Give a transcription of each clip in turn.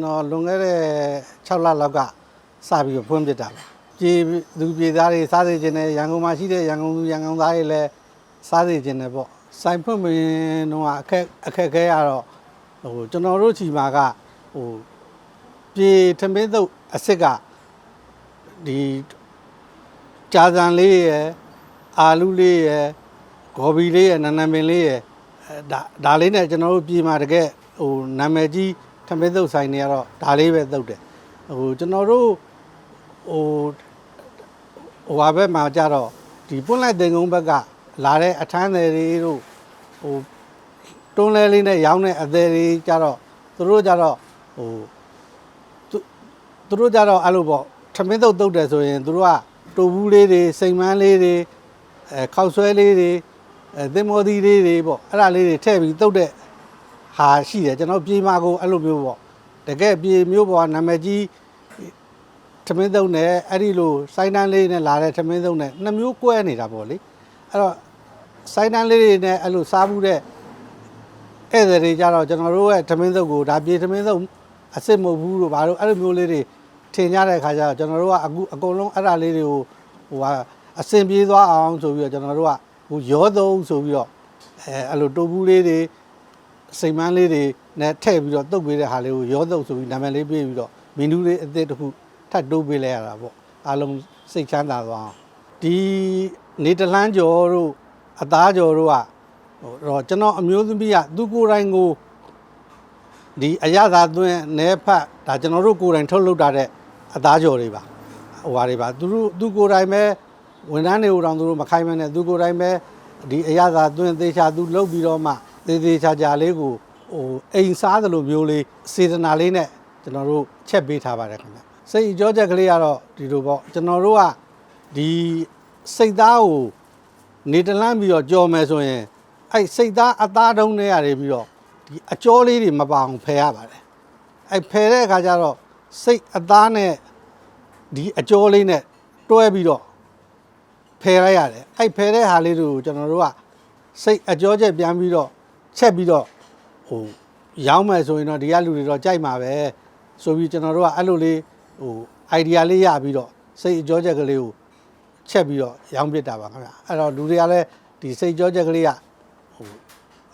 ကျွန်တော်လွန်ခဲ့တဲ့6လလောက်ကစပြီးတော့ဖွင့်ပြစ်တာပါပြည်သူပြည်သားတွေစားစေခြင်းနဲ့ရန်ကုန်မှာရှိတဲ့ရန်ကုန်သူရန်ကုန်သားတွေလည်းစားစေခြင်းနဲ့ပေါ့စိုင်ဖွင့်မင်းတော့အခက်အခက်ခဲရတော့ဟိုကျွန်တော်တို့ချီမှာကဟိုပြည်ထမင်းသုတ်အစ်စ်ကဒီကြာစံလေးရယ်အာလူလေးရယ်ဂော်ဘီလေးရယ်နန်းနန်းပင်လေးရယ်အဲဒါဒါလေးနဲ့ကျွန်တော်တို့ပြည်မှာတကယ်ဟိုနာမည်ကြီး ထမင်းသုတ်ဆိုင်တွေကတော့ဒါလေးပဲသုတ်တယ်ဟိုကျွန်တော်တို့ဟိုဟိုဟာဘက်မှာကြတော့ဒီပွန့်လိုက်တင်ကုန်းဘက်ကလာတဲ့အထမ်းသည်တွေတို့ဟိုတွန်းလဲလေးနဲ့ရောင်းတဲ့အသည်တွေကြတော့သူတို့ကြတော့ဟိုသူသူတို့ကြတော့အဲ့လိုပေါ့ထမင်းတုပ်တုပ်တယ်ဆိုရင်သူတို့ကတူဘူးလေးတွေစိန်မန်းလေးတွေအဲခောက်ဆွဲလေးတွေအဲသင်္ဘောသီးလေးတွေပေါ့အဲ့ဒါလေးတွေထည့်ပြီးတုပ်တဲ့ ဟာရှိတယ်ကျွန်တော်ပြေးမာကိုအဲ့လိုမျိုးပေါ့တကယ်ပြေးမျိုးပေါ်ကနာမည်ကြီးထမင်းတုပ်နဲ့အဲ့ဒီလိုစိုင်းတန်းလေးနဲ့လာတဲ့ထမင်းတုပ်နဲ့နှစ်မျိုးကွဲနေတာပေါ့လေအဲ့တော့စိုင်းတန်းလေးတွေနဲ့အဲ့လိုစားမှုတဲ့ဧည့်သည်တွေကြတော့ကျွန်တော်တို့ရဲ့သမင်းသုတ်ကိုဒါပြေသမင်းသုတ်အစ်စ်မဟုတ်ဘူးလို့ဘာလို့အဲ့လိုမျိုးလေးတွေထင်ကြတဲ့အခါကျတော့ကျွန်တော်တို့ကအခုအကုန်လုံးအဲ့ဒါလေးတွေကိုဟိုဟာအစင်ပြေးသွားအောင်ဆိုပြီးတော့ကျွန်တော်တို့ကဟိုရောသုံးဆိုပြီးတော့အဲအဲ့လိုတိုးဘူးလေးတွေ စိမ်မန်းလေးတွေနဲ့ထည့်ပြီးတော့တုတ်ပေးတဲ့ဟာလေးကိုရောသုံးဆိုပြီးနာမည်လေးပေးပြီးတော့မင်းနူးလေးအသစ်တစ်ခုထပ်တိုးပေးလိုက်ရတာပေါ့အားလုံးစိတ်ချမ်းသာသွားအောင်ဒီနေတလန်းကျော်တို့အသားကျော်တို့ကဟိုတော့ကျွန်တော်အမျိုးသမီးကသူကိုယ်တိုင်ကိုဒီအရသာသွင်းနဲဖတ်ဒါကျွန်တော်တို့ကိုယ်တိုင်ထုတ်လုပ်တာတဲ့အသားကြော်တွေပါဟိုဟာတွေပါသူတို့သူကိုယ်တိုင်ပဲဝန်ထမ်းတွေကိုတောင်သူတို့မခိုင်းမနဲ့သူကိုယ်တိုင်ပဲဒီအရသာသွင်းသေချာသူလုပ်ပြီးတော့မှ သေသေးချာချာလေးကိုဟိုအိမ်စားသလိုမျိုးလေးစေတနာလေးနဲ့ကျွန်တော်တို့ချက်ပေးထားပါတယ်ခင်ဗျစိတ်အကြောချက်ကလေးကတော့ဒီလိုပေါ့ကျွန်တော်တို့ကဒီစိတ်သားကိုနေတလန်းပြီးတော့ကြော်မယ်ဆိုရင်အဲ့စိတ်သားအသားတုံးတွေရတယ်ပြီးတော့ဒီအကျော်လေးတွေမပအောင်ဖယ်ရပါတယ်အဲ့ဖယ်တဲ့အခါကျတော့စိတ်အသားနဲ့ဒီအကျော်လေးနဲ့တွဲပြီးတော့ဖယ်လိုက်ရတယ်အဲ့ဖယ်တဲ့ဟာလေးတွေကိုကျွန်တော်တို့ကစိတ်အကျော်ချက်ပြန်ပြီးတော့ ချက်ပြီးတော့ဟိုရောင်းမယ်ဆိုရင်တော့ဒီကလူတွေတော့ကြိုက်မှာပဲဆိုပြီးကျွန်တော်တို့ကအဲ့လိုလေးဟို idea လေးရပြီးတော့စိတ်အကျော်ချက်ကလေးကိုချက်ပြီးတော့ရောင်းပစ်တာပါခင်ဗျာအဲ့တော့လူတွေကလည်းဒီစိတ်ကြောချက်ကလေးကဟို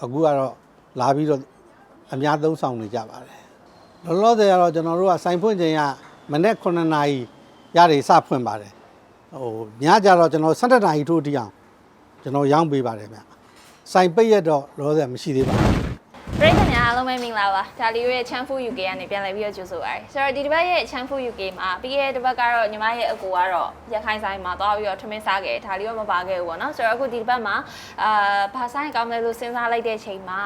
အခုကတော့လာပြီးတော့အများသုံးဆောင်နေကြပါတယ်လောလောဆယ်ကတော့ကျွန်တော်တို့ကစိုင်ဖွင့်ချိန်ကမနေ့9နာရီရတွေစဖွင့်ပါတယ်ဟိုညကြတော့ကျွန်တော်17နာရီထိုးတိအောင်ကျွန်တော်ရောင်းပေးပါတယ်ဗျ စိုင်ပိတ်ရတော့လောလောဆယ်မရှိသေးပါဘူးပရိသတ်များအားလုံးပဲမင်္ဂလာပါဒါလီရဲ့ Chan Food UK ကနေပြန်လည်ပြီးတော့ကြိုဆိုပါရစေဆိုတော့ဒီတစ်ပတ်ရဲ့ Chan Food UK မှာပြီးခဲ့တဲ့တစ်ပတ်ကတော့ညီမရဲ့အကူကတော့ရခိုင်ဆိုင်မှာသွားပြီးတော့ထမင်းစားခဲ့ဒါလီရောမပါခဲ့ဘူးပေါ့နော်ဆိုတော့အခုဒီတစ်ပတ်မှာအာဘာဆိုင်ကောင်းတယ်လို့စဉ်းစားလိုက်တဲ့ချိန်မှာ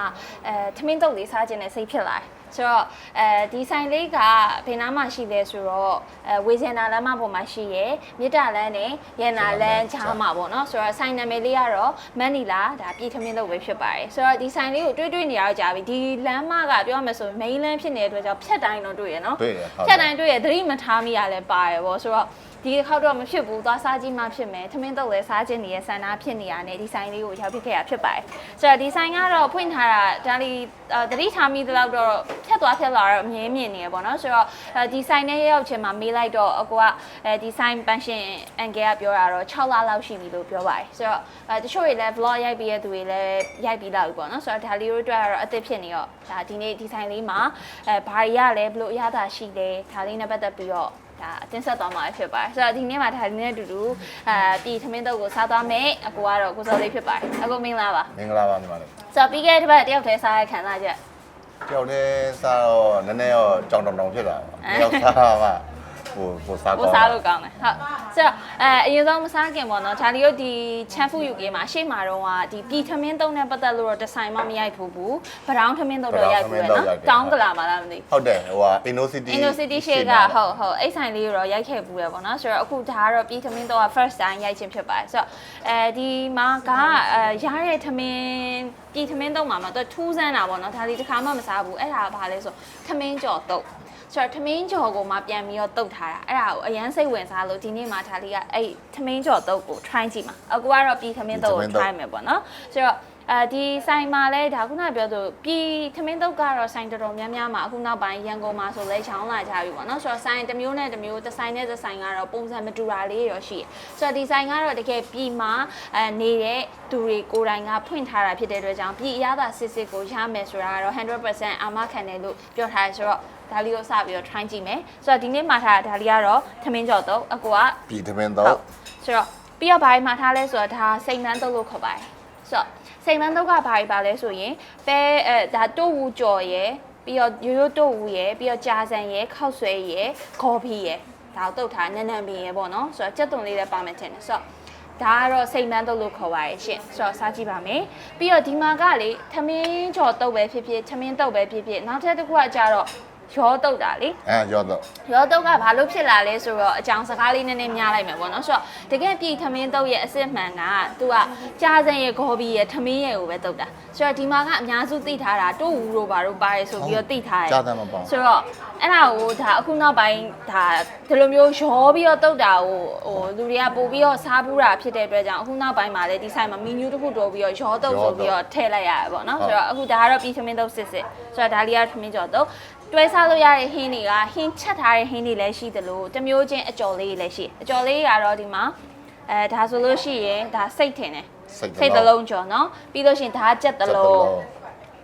အဲထမင်းတုပ်လေးစားခြင်းနဲ့စိတ်ဖြစ်လာတယ် ဆိုတော့အဲဒီဆိုင်လေးကဘယ်နားမှာရှိလဲဆိုတော့အဲဝေဇင်နာလမ်းမပေါ်မှာရှိရယ်မြစ်တာလမ်းနဲ့ရန်နာလမ်းကြားမှာပေါ့နော်ဆိုတော့ဆိုင်နာမည်လေးကတော့မန်နီလာဒါပြည်ထမင်းလုပ်ပဲဖြစ်ပါတယ်ဆိုတော့ဒီဆိုင်လေးကိုတွေးတွေးနေရကြပြီဒီလမ်းမကပြောရမယ်ဆိုရင် main လမ်းဖြစ်နေတဲ့အတွက်ကြောင့်ဖြတ်တိုင်းတော့တွေ့ရနော်တွေ့တယ်ဟုတ်တယ်ဖြတ်တိုင်းတွေ့ရသတိမထားမိရလဲပါရပေါ့ဆိုတော့ ဒီတစ်ခေါက်တော့မဖြစ်ဘူးသွားစားကြည့်မှဖြစ်မယ်ထမင်းတုပ်လဲစားခြင်းနေရဆန္ဒဖြစ်နေရတဲ့ဒီဆိုင်လေးကိုရောက်ဖြစ်ခဲ့ရဖြစ်ပါတယ်ဆိုတော့ဒီဆိုင်ကတော့ဖွင့်ထားတာဒါလီအာသတိထားမိသလောက်တော့ဖြတ်သွားဖြတ်လာတော့အမြဲမြင်နေရပေါ့နော်ဆိုတော့အဲဒီဆိုင်နဲ့ရောက်ချင်းမှာမေးလိုက်တော့အကူကအဲဒီဆိုင်ပန်ရှင်အန်ကယ်ကပြောတာတော့6လလောက်ရှိပြီလို့ပြောပါတယ်ဆိုတော့အဲတချို့တွေလည်း vlog ရိုက်ပြီးတဲ့သူတွေလည်းရိုက်ပြီးလောက်ပြီပေါ့နော်ဆိုတော့ဒါလီတို့အတွက်ကတော့အသစ်ဖြစ်နေတော့ဒါဒီနေ့ဒီဆိုင်လေးမှာအဲဘာတွေရလဲဘလို့အရသာရှိလဲဒါလေးနဲ့ပတ်သက်ပြီးတော့ ဒါအတင်းဆက်သွားမှာဖြစ်ပါတယ်ဆိုတော့ဒီနေ့မှာဒါလေးနဲ့အတူတူအဲပြည်သမင်းတုပ်ကိုစားသွားမယ်အကူကတော့ကိုစောလေးဖြစ်ပါတယ်အကူမင်္ဂလာပါမင်္ဂလာပါညီမလေးဆိုတော့ပြီးခဲ့တဲ့တစ်ပတ်တယောက်တည်းစားရခံစားချက်တယောက်တည်းစားတော့နည်းနည်းတော့ကြောင်တောင်တောင်ဖြစ်သွားပါတယောက်စားမှဟိုဟိုစားကောကိုင်းစားလို့ကောင်းတယ်ဟုတ် ဆိုတော့အဲအရင်ဆုံးမစားခင်ပေါ့နော်ဒါလီတို့ဒီ Chan Food UK မှာရှေ့မှာတော့ကဒီပြည်ထမင်းတုံးနဲ့ပတ်သက်လို့တော့ဒီဇိုင်းမမရိုက်ဘူးဘူးဗရောင်းထမင်းတုံးတော့ရိုက်ဘူးရနော်တောင်းကလာမှာလားမသိဘူးဟုတ်တယ်ဟိုဟာ Innocity Innocity Shade ကဟုတ်ဟုတ်အဲ့ဆိုင်လေးကိုတော့ရိုက်ခဲ့ဘူးရပေါ့နော်ဆိုတော့အခုဒါကတော့ပြည်သမင်းတော့ first time ရိုက်ခြင်းဖြစ်ပါတယ်ဆိုတော့အဲဒီမှာကအဲရတဲ့သမင်းပြည်သမင်းတော့မှာမှာတော့ထူးဆန်းတာပေါ့နော်ဒါလေးတစ်ခါမှမစားဘူးအဲ့ဒါကဘာလဲဆိုသမင်းကြော်တုပ် ဆိုတော့ထမင်းကြော်ကိုမှပြန်ပြီးတော့တုတ်ထားတာအဲ့ဒါကိုအရန်စိတ်ဝင်စားလို့ဒီနေ့မှဒါလေးကအဲ့ထမင်းကြော်တုတ်ကို try ကြည့်မှာအခုကတော့ပြည်ထမင်းတုတ်ကို try မယ်ပေါ့နော်ဆိုတော့အဲဒီဆိုင်မှာလဲဒါခုနပြောသူပြည်သမင်းတုတ်ကတော့ဆိုင်တော်တော်များများမှာအခုနောက်ပိုင်းရန်ကုန်မှာဆိုလဲချောင်းလာကြပြီပေါ့နော်ဆိုတော့ဆိုင်တစ်မျိုးနဲ့တစ်မျိုးတစ်ဆိုင်နဲ့တစ်ဆိုင်ကတော့ပုံစံမတူတာလေးရောရှိတယ်ဆိုတော့ဒီဆိုင်ကတော့တကယ်ပြည်မှာအဲနေတဲ့သူတွေကိုယ်တိုင်ကဖွင့်ထားတာဖြစ်တဲ့အတွက်ကြောင့်ပြည်အရသာစစ်စစ်ကိုရမယ်ဆိုတာကတော့100%အာမခံတယ်လို့ပြောထားတယ်ဆိုတော့ ဒါလေးကိုစပြီးတော့ try ကြည့်မယ်ဆိုတော့ဒီနေ့မှာထားတာဒါလေးကတော့သမင်းကြော်တော့အကူကပြည်သမင်းဟုတော့တ်ဆိုတော့ပြီးတော့ဘာတွေမှာထားလဲဆိုတော့ဒါစိန်မန်းတုပ်လို့ခေါ်ပါတယ်ဆိုတော့စိန်မန်းတုပ်ကဘာတွေပါလဲဆိုရင်ပဲအဲဒါတိုးဝူကြော်ရယ်ပြီးတော့ရိုးရိုးတိုးဝူရယ်ပြီးတော့ကြာဆန်ရယ်ခောက်ဆွဲရယ်ခေါ်ဖီရယ်ဒါကိုတုတ်ထားနန်းနန်းပင်ရယ်ပေါ့နော်ဆိုတော့ကြက်သွန်လေးလည်းပါမယ်ထင်တယ်ဆိုတော့ဒါကတော့စိတ်မန်းတုပ်လို့ခေါ်ပါရဲ့ရှင့်ဆိုတော့စားကြည့်ပါမယ်ပြီးတော့ဒီမှာကလေသမင်းကြော်တုပ်ပဲဖြစ်ဖြစ်သမင်းတုပ်ပဲဖြစ်ဖြစ်နောက်ထပ်တစ်ခုကကြတော့ ရောတုပ်တာလေအဲရောတော့ရောတုတ်ကဘာလို့ဖြစ်လာလဲဆိုတော့အကြောင်းစကားလေးနည်းနည်းများလိုက်မယ်ပေါ့နော်ဆိုတော့တကယ်ပြည်ထမင်းတုတ်ရဲ့အစစ်မှန်ကသူကကြားစင်ရဲ့ဂေါ်ဘီရဲ့ထမင်းရဲ့ကိုပဲတုတ်တာဆိုတော့ဒီမှာကအများစုသိထားတာတို့ဝူတို့ဘာတို့ပါတယ်ဆိုပြီးတော့သိထားတယ်ကြားတယ်မပေါ့ဆိုတော့အဲ့ဒါကိုဒါအခုနောက်ပိုင်းဒါဒီလိုမျိုးရောပြီးတော့တုတ်တာကိုဟိုလူတွေကပို့ပြီးတော့စားဘူးတာဖြစ်တဲ့အတွက်ကြောင့်အခုနောက်ပိုင်းမှာလည်းဒီဆိုင်မှာမီနူးတစ်ခုတိုးပြီးတော့ရောတုတ်ဆိုပြီးတော့ထည့်လိုက်ရတယ်ပေါ့နော်ဆိုတော့အခုဒါကတော့ပြည်ထမင်းတုတ်စစ်စစ်ဆိုတော့ဒါလေးကထမင်းကြော်တုတ် တွဲစားလို့ရတဲ့ဟင်းတွေကဟင်းချက်ထားတဲ့ဟင်းတွေလည်းရှိသလိုတစ်မျိုးချင်းအကျော်လေးတွေလည်းရှိအကျော်လေးကတော့ဒီမှာအဲဒါဆိုလို့ရှိရင်ဒါစိတ်ထင်တယ်စိတ်စိတ်တစ်လုံးကျော်နော်ပြီးလို့ရှိရင်ဒါကကြက်တစ်လုံး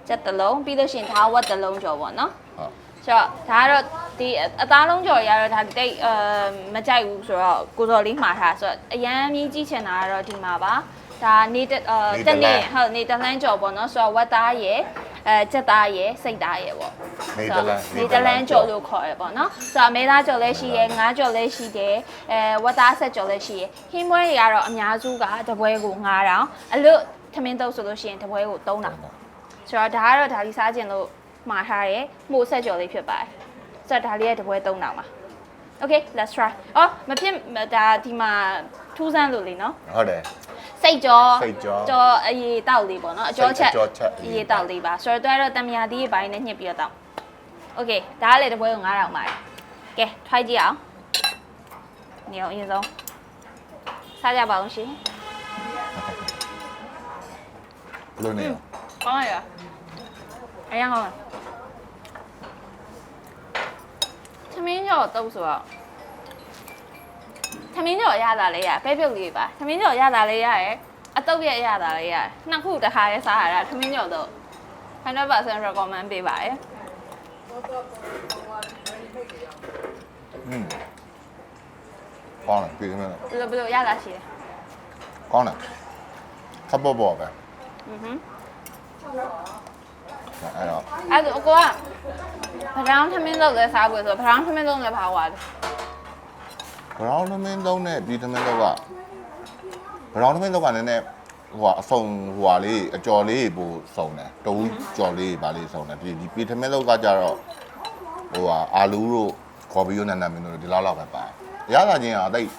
ကြက်တစ်လုံးပြီးလို့ရှိရင်ဒါကဝက်တစ်လုံးကျော်ပေါ့နော်ဟုတ်ဆိုတော့ဒါကတော့ဒီအသားလုံးကြော်ရတော့ဒါတိတ်အဲမကြိုက်ဘူးဆိုတော့ကိုစော်လေးမှားထားဆိုတော့အရန်မြည်ကြည့်ချင်တာကတော့ဒီမှာပါဒါနေတအဲတနေ့ဟုတ်နေတလန်းကြော်ပေါ့နော်ဆိုတော့ဝက်သားရယ် အဲချက်သားရယ်စိတ်သားရယ်ပေါ့နေတလန်နေတလန်းကြော်လို့ခေါ်ရပေါ့နော်ဆိုတော့အမဲသားကြော်လည်းရှိရယ်ငါးကြော်လည်းရှိတယ်အဲဝက်သားဆက်ကြော်လည်းရှိရယ်ဟင်းပွဲတွေကတော့အများစုကတပွဲကို9000အလို့ထမင်းတုပ်ဆိုလို့ရှိရင်တပွဲကို3000ဆိုတော့ဒါကတော့ဒါလေးစားခြင်းလို့မှာထားရဲမှုဆက်ကြော်လေးဖြစ်ပါတယ်ဆိုတော့ဒါလေးရဲ့တပွဲ3000ပါ Okay let's try အော်မဖြစ်ဒါဒီမှာထူးဆန်းလို့လေနော်ဟုတ်တယ် စိတ်ကြောစိတ်ကြောကြောအရေးတောက်လေးပေါ့နော်အကျော်ချက်စိတ်အကျော်ချက်အရေးတောက်လေးပါဆိုတော့တွဲတော့တမယာသီးရဲ့ဘိုင်းနဲ့ညှစ်ပြီးတော့တောက် Okay ဒါကလည်းတစ်ပွဲကို9000ပါတယ်ကဲ try ကြည့်အောင်နေအောင်အရင်ဆုံးစားကြပါအောင်ရှင်ဘယ်လိုနေလဲကောင်းရရအရင်ကောင်းသမင်းကျော်တုပ်ဆိုတော့ သမင်းကျော်ရတာလေးရပဲပြုတ်လေးပါသမင်းကျော်ရတာလေးရရယ်အတုပ်ရဲ့ရတာလေးရနှစ်ခုတစ်ခါရဲစားရတာသမင်းကျော်တော့100% recommend ပေးပါတယ် อืมကောင်းတယ်ပြည်သမင်းတော့ ဘယ်လိုဘယ်လိုရတာရှိလဲ ကောင်းတယ်ခပ်ပေါ်ပေါ်ပဲ อือဟွန်း အဲ့တော့ အဲ့ဒါအကောကဘရောင်းသမင်းလုပ်လဲစားဖို့ဆိုဘရောင်းသမင်းလုပ်လဲပါသွားတယ် brown သမင်းလုံးနဲ့ဒီသမင်းလုံးက brown သမင်းလုံးကနည်းနည်းဟိုဟာအဆုံဟိုဟာလေးအကြော်လေးပိုစုံတယ်တူကြော်လေးပါလေးစုံတယ်ပြီးဒီပီသမင်းလုံးကကြတော့ဟိုဟာအာလူးတို့ခေါ်ပြီးတော့နန္ဒမင်းတို့ဒီလောက်လောက်ပဲပါတယ်ရတာချင်းကတိတ်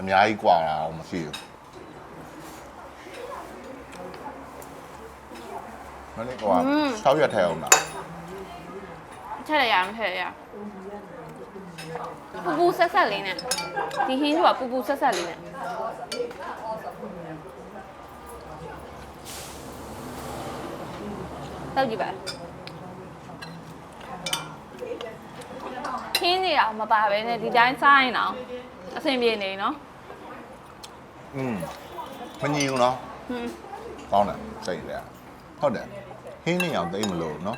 အများကြီးကွာတာတော့မရှိဘူးမနေ့ကဆောက်ရထဲအောင်လားထည့်ရအောင်ထည့်ရအောင် ပူပူဆက်ဆက်လေးနဲ့ဒီဟင်းကပူပူဆက်ဆက်လေးနဲ့တောက်ကြည့်ပါခင်းနေအောင်မပါပဲနဲ့ဒီတိုင်းစားရင်တော့အဆင်ပြေနေနော် อืมမညီဘူးเนาะ ဟွန်း ကောင်းတယ်စိတ်တယ်ဟုတ်တယ်ဟင်းနေအောင်သိမလို့เนาะ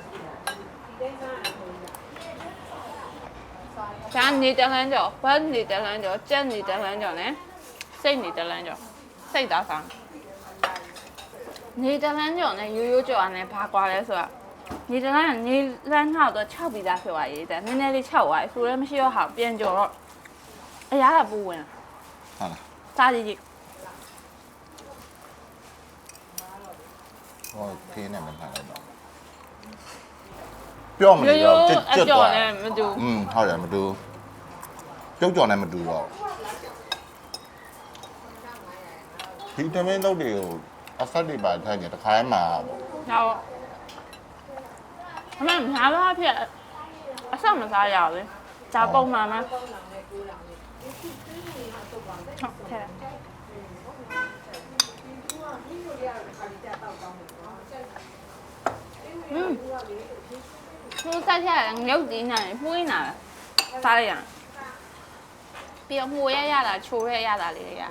ဒါနေတဲ့လမ်းကျော်ဘတ်နေတဲ့လမ်းကျော်ကြက်နေတဲ့လမ်းကျော်နဲ့စိတ်နေတဲ့လမ်းကျော်စိတ်သားဆောင်နေတဲ့လမ်းကျော်နဲ့ရိုးရိုးကျော်နဲ့ဘာကွာလဲဆိုတော့နေတဲ့လမ်းကနေလမ်းထောက်တော့6ပြီးသားဖြစ်သွားရေးတဲ့နည်းနည်းလေး6သွားပြီဆိုလည်းမရှိတော့ဟာပြန်ကျော်တော့အရာကပူဝင်ဟုတ်လားစားကြည့်ကြည့်ဟောခင်းနေမှထားလိုက်တော့ ပြောမ ရိုး လို့ ရိုး ကျွတ် အ ကျွတ် ကျော် သွား နဲ့မတူ อืมဟုတ်တယ်မတူပြုတ်ကြော်နဲ့မတူတော့ဒီတမင်းတော့တွေကိုအဆက်တွေပါထိုင်ကြတခါမှပေါ့ တော့အမှန်များပါဖြစ်အဆောက်မစားရအောင်လေဒါပုံမှန်မှာဟုတ်ထဲ อืม သူစားချင်ငုတ်ဒီနာပွေးနာစားလိုက်ရအောင်ပြီးတော့မှုရရတာချိုရရတာလေးတွေက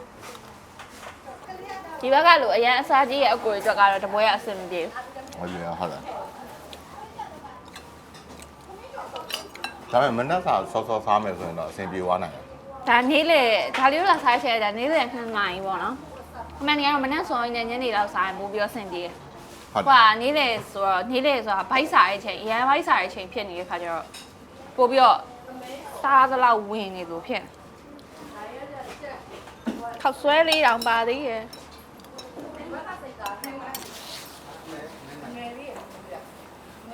ဒီဘက်ကလိုအရင်အစားကြီးရဲ့အကိုတွေအတွက်ကတော့တပွဲအဆင်မပြေဘူးဟုတ်ပြီဟုတ်လားဒါပေမဲ့မနက်စာစောစောစားမယ်ဆိုရင်တော့အဆင်ပြေသွားနိုင်တယ်ဒါနေ့လေဒါလေးလို့လာစားချင်တာနေ့လေခဏနိုင်ပေါ့နော်အမှန်တကယ်တော့မနေ့စောရင်လည်းညနေလောက်စားရင်ပို့ပြီးတော့ဆင်ပြေတယ် ဟုတ်ဟိုကနေ့လေဆိုတော့နေ့လေဆိုတာဘိုက်စားရဲ့ချိန်အရန်ဘိုက်စားရဲ့ချိန်ဖြစ်နေတဲ့ခါကျတော့ပို့ပြီးတော့စားသလောက်ဝင်နေလို့ဖြစ်ခောက်ဆွဲလေးတောင်ပါသေးရဲ့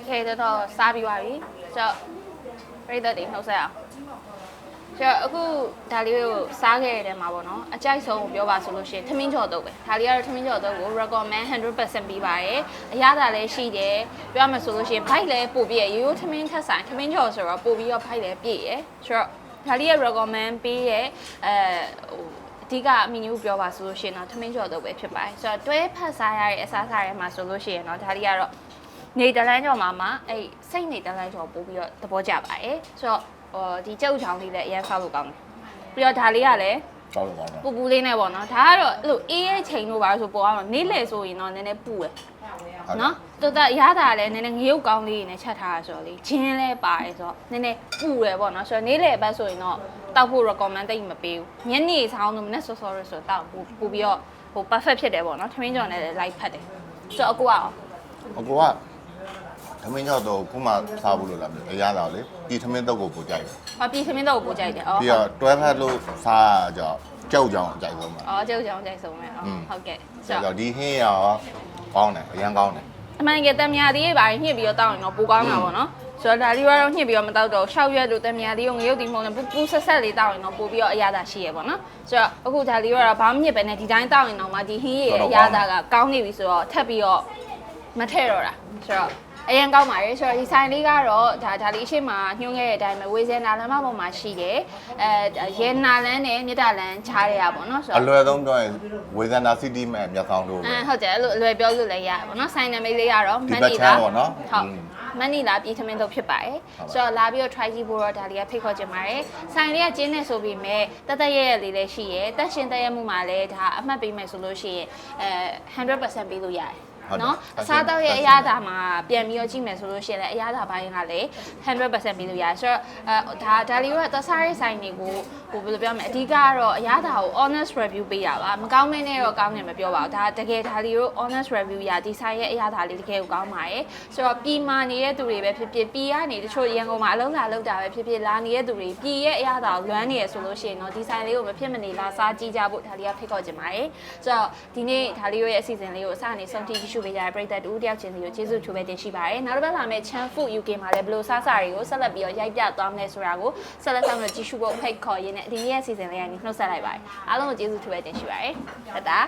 ခေတော့စားပြီးပါပြီကျတော့ပြိတ္တတွေနှုတ်ဆက်အောင် ကျတော့အခုဒါလေးကိုစားခဲ့ရတဲ့မှာပေါ့နော်အကြိုက်ဆုံးကိုပြောပါဆိုလို့ရှိရင်ထမင်းကြော်တော့ပဲဒါလေးကတော့ထမင်းကြော်တော့ကို recommend 100%ပေးပါတယ်အရသာလည်းရှိတယ်ပြောရမယ်ဆိုလို့ရှိရင် bite လည်းပို့ပြည့်ရိုးရိုးထမင်းထက်ဆိုင်ထမင်းကြော်ဆိုတော့ပို့ပြီးတော့ bite လည်းပြည့်ရယ်ဆိုတော့ဒါလေးရဲ့ recommend ပေးရအဲဟိုအဓိကအမီနူပြောပါဆိုလို့ရှိရင်တော့ထမင်းကြော်တော့ပဲဖြစ်ပါတယ်ဆိုတော့တွဲဖက်စားရတဲ့အစားစားရဲမှာဆိုလို့ရှိရင်တော့ဒါလေးကတော့နေတလန်းကျော်မှာမှာအဲ့စိတ်နေတလန်းကျော်ပို့ပြီးတော့သဘောကျပါတယ်ဆိုတော့ ဟိုဒီကြုတ်ချောင်းလေးလည်းအရင်ဆောက်လို့ကောင်းတယ်ပြီးတော့ဒါလေးကလည်းကောင်းလို့ကောင်းတယ်ပူပူလေးနဲ့ပေါ့နော်ဒါကတော့အဲ့လိုအေးရဲ့ချိန်လို့ပါလို့ဆိုပေါ်အောင်နေလေဆိုရင်တော့နည်းနည်းပူတယ်နော်တော်တော်ရတာလည်းနည်းနည်းငရုတ်ကောင်းလေးနဲ့ချက်ထားရဆိုတော့လေဂျင်းလည်းပါတယ်ဆိုတော့နည်းနည်းပူတယ်ပေါ့နော်ဆိုတော့နေလေဘက်ဆိုရင်တော့တောက်ဖို့ recommend တိတ်မပေးဘူးညနေဆောင်လို့မနေ့စောစောရဆိုတော့တောက်ပူပူပြီးတော့ဟို perfect ဖြစ်တယ်ပေါ့နော်ထမင်းကြော်နဲ့လည်း light ဖတ်တယ်ဆိုတော့အကူအောင်အကိုက သမင်းကြောက်တော့ခုမှစားဘူးလို့လားအရသာလေဒီသမင်းတော့ကိုပို့ကြိုက်တယ်။ဘာပြည်သမင်းတော့ကိုပို့ကြိုက်တယ်။အော်ပြီးတော့တွဲဖက်လို့စားရကြောက်ကြောက်ကြောင်အကြိုက်ဆုံးပါ အော်ကျုပ်ကြောင့်ကြိုက်ဆုံးပဲ။အော်ဟုတ်ကဲ့။ဆိုဆိုတော့တော့ဒီဟင်းရောကောင်းတယ်အရန်ကောင်းတယ်အမှန်တကယ်တံမြာသေးရဲ့ဘာညှစ်ပြီးတော့တောက်ရင်တော့ပိုကောင်းတာပေါ့နော်။ဆိုတော့ဒါလေးကတော့ညှစ်ပြီးတော့မတောက်တော့ရှောက်ရွက်လို့တံမြာသေးကိုငရုတ်တီမုံနဲ့ပူပူဆက်ဆက်လေးတောက်ရင်တော့ပိုပြီးတော့အရသာရှိရပေါ့နော်။ဆိုတော့အခုဒါလေးကတော့ဘာမှညှစ်ပဲနဲ့ဒီတိုင်းတောက်ရင်တော့မှဒီဟင်းရဲ့အရသာကကောင်းနေပြီဆိုတော့ထပ်ပြီးတော့မထည့်တော့တာ။ဆိုတော့ အရင်ကောင်းပါရဲ့ဆိုတော့ဒီဆိုင်လေးကတော့ဒါဒါလေးအရှိမညွှန်းခဲ့တဲ့အတိုင်းပဲဝေစင်နာလမ်းမပေါ်မှာရှိတယ်အဲရဲနာလန်းနဲ့မြစ်တာလန်းချားရရပါတော့ဆိုအတော့လွယ်ဆုံးပြောရင်ဝေဇန္တာစီတီမဲ့မြတ်ဆောင်တို့ပဲအဲဟုတ်တယ်အဲ့လိုအလွယ်ပြောလို့လည်းရတယ်ပေါ့နော်ဆိုင်နမိတ်လေးကတော့ဒီဘက်ချမ်းပေါ့နော်ဟုတ်อืมမန်နီလာပြည်ထမင်းတို့ဖြစ်ပါတယ်ဟုတ်ပါ ဆိုတော့လာပြီးတော့ try ကြည့်ဖို့တော့ဒါလေးကဖိတ်ခေါ်ချင်ပါတယ်ဆိုင်လေးကကျင်းနေဆိုပြီးမဲ့တက်တက်ရဲရဲလေးလည်းရှိရယ်တက်ရှင်တက်ရမှုမှာလည်းဒါအမှတ်ပေးမယ်ဆိုလို့ရှိရင်အဲ100%ပေးလို့ရတယ်ဟုတ်တယ် နော်ဟုတ်တယ်အစားတော့ရဲ့အရသာမှာပြန်ပြီးတော့ကြည့်မယ်ဆိုလို့ရှိရင်လည်းအရသာပိုင်းကလည်း100%ပေးလို့ရတယ်ဆိုတော့အဲဒါဒါလေးကသက်စားရေးဆိုင်တွေကိုဟိုဘယ်လိုပြောမလဲအဓိကကတော့အရသာကို honest review ပေးတာပါမကောင်းမင်းနဲ့တော့ကောင်းတယ်မပြောပါဘူးဒါတကယ်ဒါလေးကို honest review ရဒီဆိုင်ရဲ့အရသာလေးတကယ်ကိုကောင်းပါတယ်ဆိုတော့ပြည်မာနေတဲ့သူတွေပဲဖြစ်ဖြစ်ပြည်ကနေတချို့ရန်ကုန်မှာအလုံးလာလောက်တာပဲဖြစ်ဖြစ်လာနေတဲ့သူတွေပြည်ရဲ့အရသာကိုလွမ်းနေရဆိုလို့ရှိရင်တော့ဒီဆိုင်လေးကိုမဖြစ်မနေလာစားကြည့်ကြဖို့ဒါလေးကဖိတ်ခေါ်ချင်ပါတယ်ဆိုတော့ဒီနေ့ဒါလေးရဲ့အစီအစဉ်လေးကိုအစအနေဆုံးထိကြည့်ရှုပေးကြတဲ့ပရိသတ်တူတယောက်ချင်းစီကိုကျေးဇူးထူပဲတင်ရှိပါတယ်နောက်တစ်ပတ်လာမယ့် Chan Food UK မှာလည်းဘယ်လိုစားစာတွေကိုဆက်လက်ပြီးတော့ရိုက်ပြသွားမလဲဆိုတာကိုဆက်လက်ဆောင်လို့ကြည့်ရှုဖို့ဖိတ်ခေါ်ရင်းနဲ့ဒီနေ့ရဲ့အစီအစဉ်လေးကနေနှုတ်ဆက်လိုက်ပါတယ်အားလုံးကိုကျေးဇူးထူပဲတင်ရှိပါတယ်တတာ